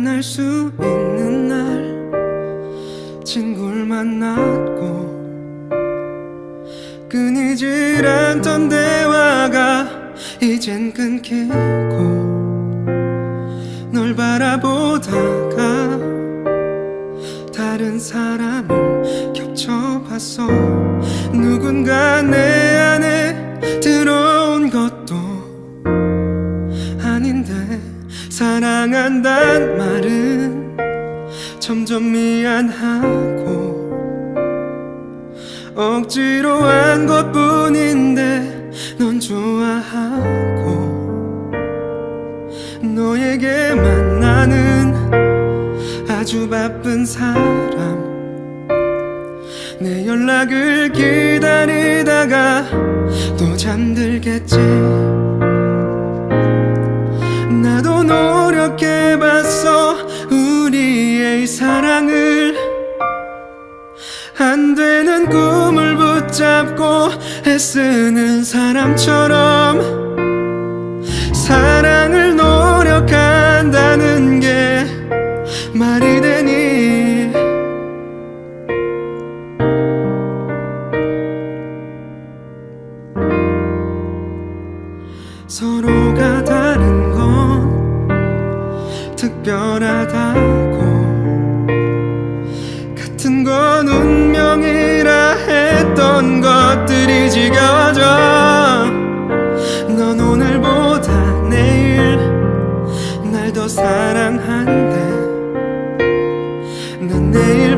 널 만날 수 있는 날 친구를 만났고 끊이질 않던 대화가 이젠 끊기고 널 바라보다가 다른 사람을 겹쳐봤어 누군가 내 사랑한단 말은 점점 미안하고 억지로 한 것뿐인데 넌 좋아하고 너에게 만 나는 아주 바쁜 사람. 내 연락을 기다리다가 또 잠들겠지. 나도 노력해봤어. 우리의 사랑을. 안 되는 꿈을 붙잡고 애쓰는 사람처럼 사랑을 노력한다는 게 말이 되니? 서로가 건 특별하다고. 같은 건 운명이라 했던 것들이 지겨워져. 넌 오늘보다 내일 날 더 사랑한대. 난 내일